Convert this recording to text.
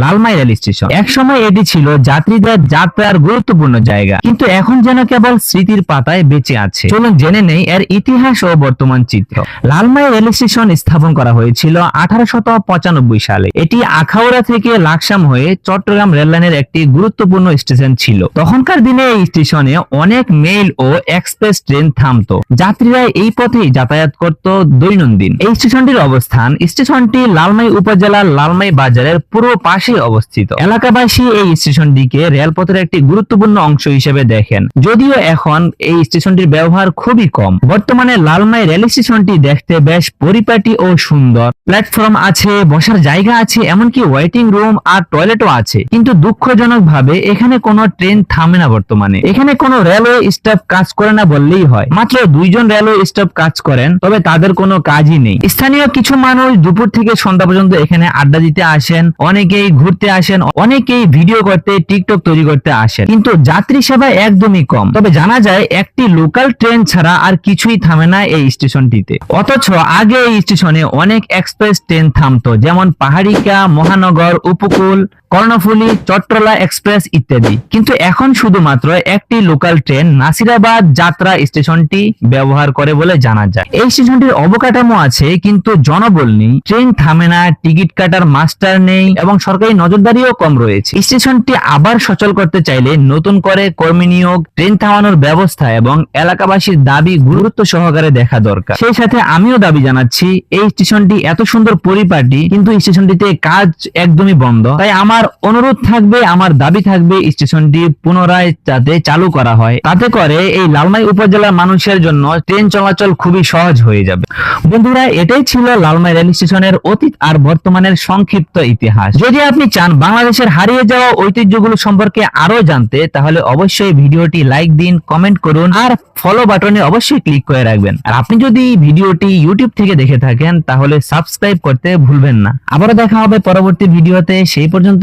Lalmai rail station. একসময় এটি ছিল যাত্রীদের যাত্রার গুরুত্বপূর্ণ জায়গা। কিন্তু এখন যেন কেবল স্মৃতির পাতায় বেঁচে আছে। চলুন জেনে নেই এর ইতিহাস ও বর্তমান চিত্র। লালমাই রেল স্টেশন স্থাপন করা হয়েছিল আঠারোশত সালে। এটি আখাউড়া থেকে লাকসাম হয়ে চট্টগ্রাম রেল লাইনের একটি গুরুত্বপূর্ণ স্টেশন ছিল। তখনকার দিনে এই স্টেশনে অনেক মেইল ও এক্সপ্রেস ট্রেন থামতো। যাত্রীরা এই পথেই যাতায়াত করত দৈনন্দিন। এই স্টেশনটির অবস্থান স্টেশনটি লালমাই উপজেলার লালমাই বাজারের পূর্ব পাশে অবস্থিত। এলাকাবাসী এই স্টেশনটিকে রেলপথের একটি গুরুত্বপূর্ণ অংশ হিসেবে দেখেন। যদিও এখন এই স্টেশনটির ব্যবহার খুবই কম। বর্তমানে লালমাই রেল স্টেশনটি দেখতে বেশ পরিপাটি ও সুন্দর। প্ল্যাটফর্ম আছে, বসার জায়গা আছে, এমনকি ওয়েটিং রুম আর টয়লেটও আছে। কিন্তু দুঃখজনক ভাবে এখানে কোনো ট্রেন থামে না বর্তমানে। এখানে কোনো রেলওয়ে স্টাফ কাজ করে না বললেই হয়। মাত্র দুইজন রেলওয়ে স্টাফ কাজ করেন, তবে তাদের কোনো কাজই নেই। স্থানীয় কিছু মানুষ দুপুর থেকে সন্ধ্যা পর্যন্ত এখানে আড্ডা দিতে আসেন। অনেকেই ঘুরতে আসেন, অনেকেই ভিডিও করতে টিকটক তৈরি করতে আসেন। কিন্তু যাত্রী সেবা একদমই কম। তবে জানা যায়, একটি লোকাল ট্রেন ছাড়া আর কিছুই থামে না এই স্টেশনটিতে। অথচ আগে এই স্টেশনে অনেক এক্সপ্রেস ট্রেন থামতো, যেমন পাহাড়িকা, মহানগর, উপকূল কর্ণফুলী চট্টলা এক্সপ্রেস ইত্যাদি। কিন্তু এখন শুধুমাত্র একটি লোকাল ট্রেন নাসিরাবাদ যাত্রা স্টেশনটি ব্যবহার করে বলে জানা যায়। এই স্টেশনটির অবকাঠামো আছে, কিন্তু জনবল নেই। ট্রেন থামে না, টিকিট কাটার মাস্টার নেই, এবং সরকারি নজরদারিও কম রয়েছে। স্টেশনটি আবার সচল করতে চাইলে নতুন করে কর্মী নিয়োগ, ট্রেন থামানোর ব্যবস্থা, এবং এলাকাবাসীর দাবি গুরুত্ব সহকারে দেখা দরকার। সেই সাথে আমিও দাবি জানাচ্ছি, এই স্টেশনটি এত সুন্দর পরিপাটি, কিন্তু স্টেশনটিতে কাজ একদমই বন্ধ। তাই আমার অনুরোধ থাকবে, আমার দাবি থাকবে, স্টেশনটি পুনরায় যাতে চালু করা হয়। তাতে করে এই লালমাই উপজেলার মানুষের জন্য ট্রেন চলাচল খুবই সহজ হয়ে যাবে। বন্ধুরা, এটাই ছিল লালমাই রেল স্টেশনের অতীত আর বর্তমানের সংক্ষিপ্ত ইতিহাস। যদি আপনি চান বাংলাদেশের হারিয়ে যাওয়া ঐতিহ্যগুলো সম্পর্কে আরও জানতে, তাহলে অবশ্যই ভিডিওটি লাইক দিন, কমেন্ট করুন, আর ফলো বাটনে অবশ্যই ক্লিক করে রাখবেন। আর আপনি যদি ভিডিওটি ইউটিউব থেকে দেখে থাকেন, তাহলে সাবস্ক্রাইব করতে ভুলবেন না। আবারও দেখা হবে পরবর্তী ভিডিওতে, সেই পর্যন্ত